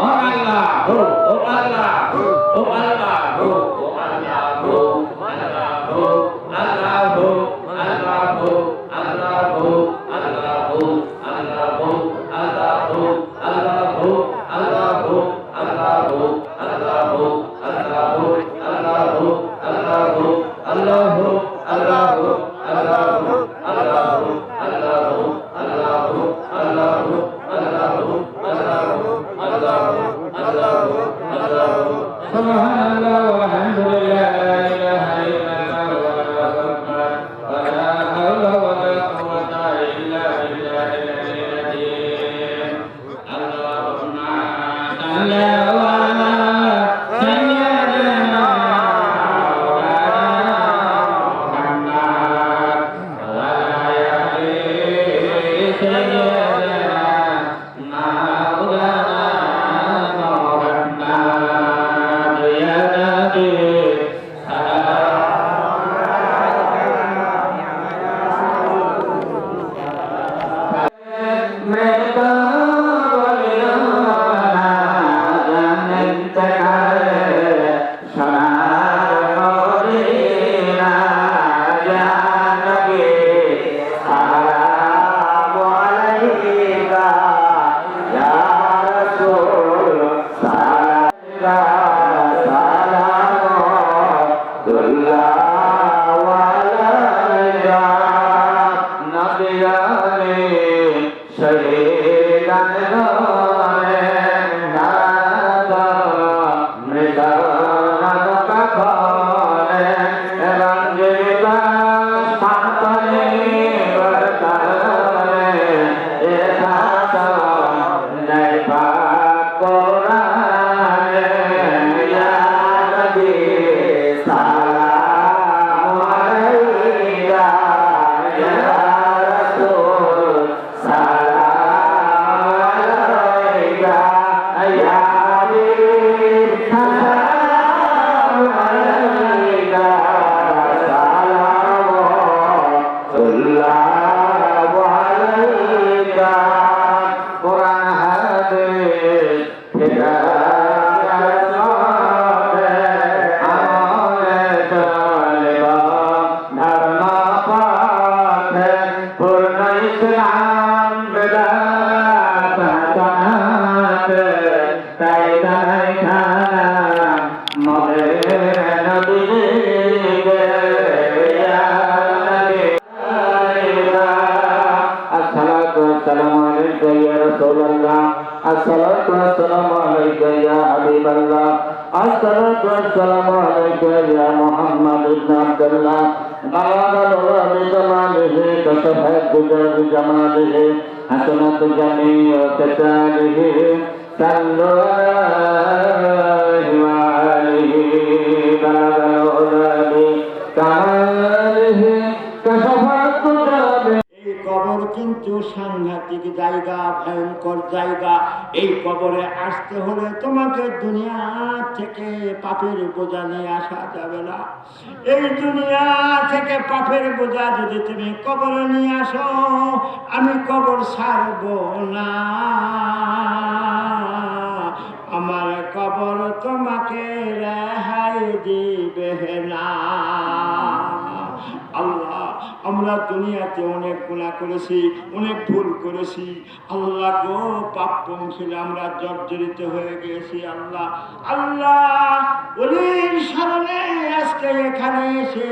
আল্লাহ ও আল্লাহ। esperando والسلام عليك يا محمد بن عبد الله بلغ الهدى بجماله كشف الدجى بجماله حسنت جميع كتابه صلوا عليه وآله بلغ الهدى بكماله كشف الدجى কিন্তু সাংঘাতিক জায়গা, ভয়ঙ্কর জায়গা। এই কবরে আসতে হলে তোমাকে দুনিয়া থেকে পাপের বোঝা নিয়ে আসা যাবে না। এই দুনিয়া থেকে পাপের বোঝা যদি তুমি কবরে নিয়ে আসো, আমি কবর ছাড়ব না। আমার কবর তোমাকে রেহাই দিবে না। আমরা দুনিয়াতে অনেক গুণা করেছি, অনেক ভুল করেছি। আল্লাহ গো, পাপ পৌঁছলে আমরা জর্জরিত হয়ে গেছি আল্লাহ। আল্লাহ, অলির স্মরণে আজকে এখানে এসে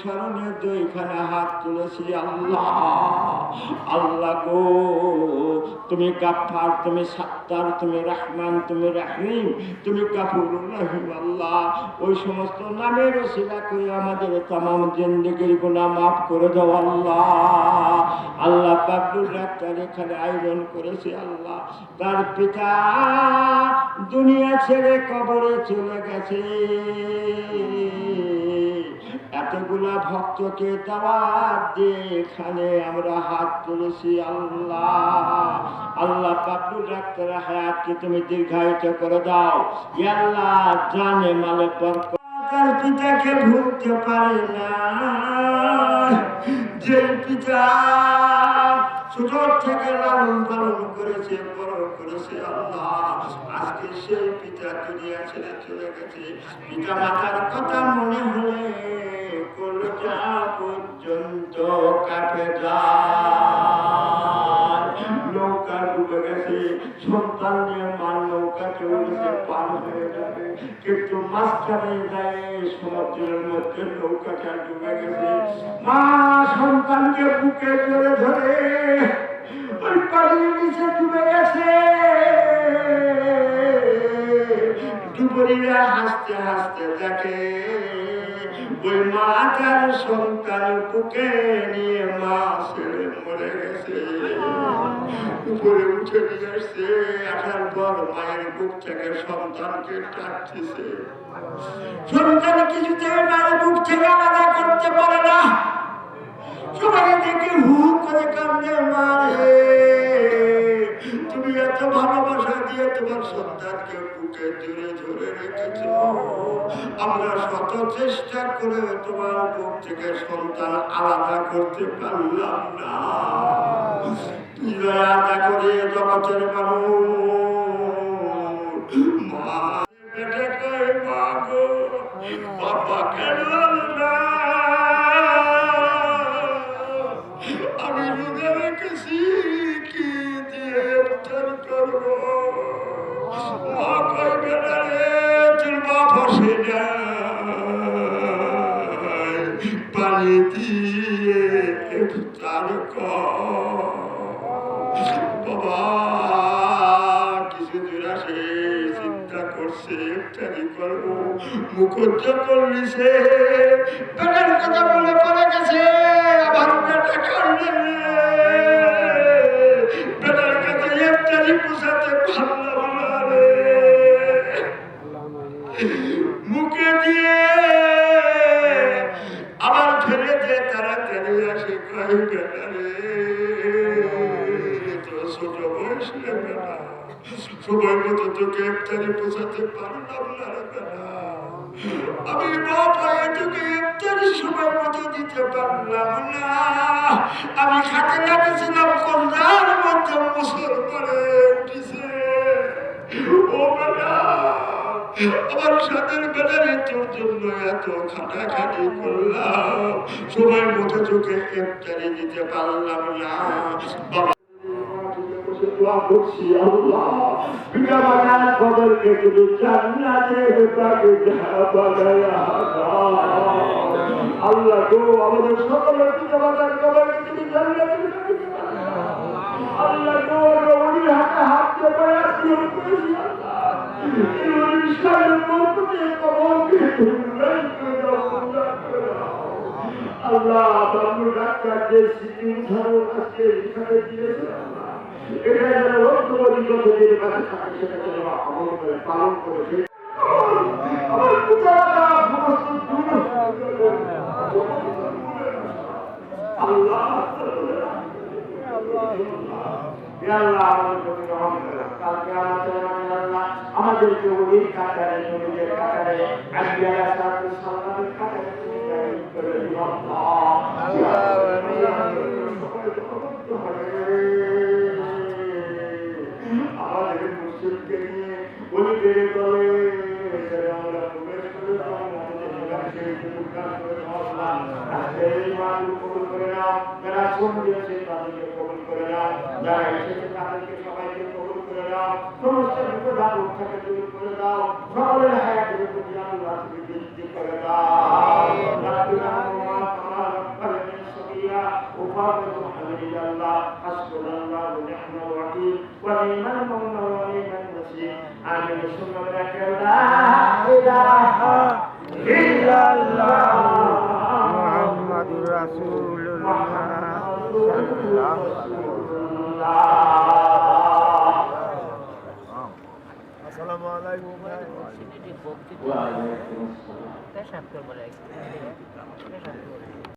স্মরণে দুইখানা হাত তুলেছি আল্লাহ। আল্লাহ গো, তুমি গাফার তুমি সাত্তার, তুমি রহমান, তুমি রাহিম, তুমি গাফুর রহিম আল্লাহ। ওই সমস্ত নামের শিলা করে আমাদের তামাম জিন্দগির গুণা মাফ করে দাও আল্লাহ। আল্লাহ বাবুর ডাক্তার এখানে আয়োজন করেছে আল্লাহ। তার পিতা দুনিয়া ছেড়ে কবরে চলে গেছে। এতগুলা ভক্তকে দাওয়াত দিয়ে আমরা হাত তুলেছি, আল্লাহ। আল্লাহ বাবু ডাক্তার হায়াতকে তুমি দীর্ঘায়িত করে দাও। আল্লাহ, জানে মালে তার পিতাকে ভুলতে পারে না। যে পিতা ছোট থেকে লালন পালন করেছে বড় করেছে আল্লাহ। আজকে সেই পিতা দুনিয়া ছেড়ে চলে গেছে। পিতা মাতার কথা মনে কাটে যায় ডুবে গেছে, সন্তান নিয়ে মার নৌকা চলে গেছে পার হয়ে যাবে। কিন্তু মাঝখানে যায় সমুদ্রের মধ্যে নৌকাটা ডুবে গেছে। মা সন্তানকে বুকে জড়ে ধরে ওই পানির নিচে ডুবে গেছে। ডুবুরিরা হাসতে হাসতে দেখে ওই মা তার সন্তান বুকে নিয়ে মা ছেড়ে মরে গেছে। উপরে উঠে নিয়ে আসছে। আসার পর মায়ের বুক থেকে সন্তানকে ডাকতেছে সন্তান কিছুতেই মায়ের বুক থেকে আলাদা করতে পারে না। সবাই দেখে হু করে কান্দে মারে তুমি এত ভালোবাসা দিয়ে তোমার সন্তানকে বুকে জুড়ে ধরে রেখেছ। আমরা শত চেষ্টা করে তোমার মুখ থেকে সন্তান আলাদা করতে পারলাম না। আলাদা করে জগতের মানুষ, মা বাবা কেন বাবা কিছু দূর আসে, চিন্তা করছে ইফতারি করব? মুখর্য করলিছে বেটার কথা গেছে, আবার বেটা কান্দে ইফতারি পোষাতে পারলাম না আমি বাপ হয়ে তোকে ইফতারি সময় মতো দিতে পারলাম না। আমি খাতে লাগেছিলাম কন্যার মধ্যে মুসলমানে উঠেছে। ও আমার সাথে বেটারে তোর জন্য এত খাটাখাটি করলাম। সময় মতো চোখে ইফতারি দিতে পারলাম না। বাবা দোয়া করছি আল্লাহ। পিতা মাতার কবরকে তুমি জান্নাতের তাকে বানায়া আল্লাহ। গো, আমাদের সকলের পিতা মাতার কবরকে তুমি জান্নাতের তাকে আল্লাহ। গো রবি হাতে হাত দিয়ে আজকে করেছি আল্লাহ। বাবু ডাক্তার যে স্মৃতি উদ্ধারণ আজকে এখানে দিয়েছে আল্লাহ এটা যেন ঐক্যবাদী যতদিন কাছে থাকে সেটা যেন আমল করে পালন করে আমার পিতারা সমস্ত দূর আল্লাহ আমাদেরকে ওই কাতারে নবীদের কাতারে আজকে আল্লাহ। কাতারে করে দিও আল্লাহ আমাদের মুসলিমকে নিয়ে ওলিদের দলে যারা আমরা প্রবেশ করে আমাদের নিবাসে প্রকাশ করে আল্লাহ আজকে এই মানুষ কবুল করে নাও কবুল হয়েছে তাদেরকে কবুল করে নাও যারা এসেছে তাদেরকে সবাইকে কবুল করে নাও সমস্ত বিপদান উৎসাহে দূর করে দাও সকলের হায়াত প্রতি আল্লাহ। তুমি বৃদ্ধি করে দাও রাব্বিনা তোমার আসসালামু আলাইকুম। পেশাব করব পেশাব করব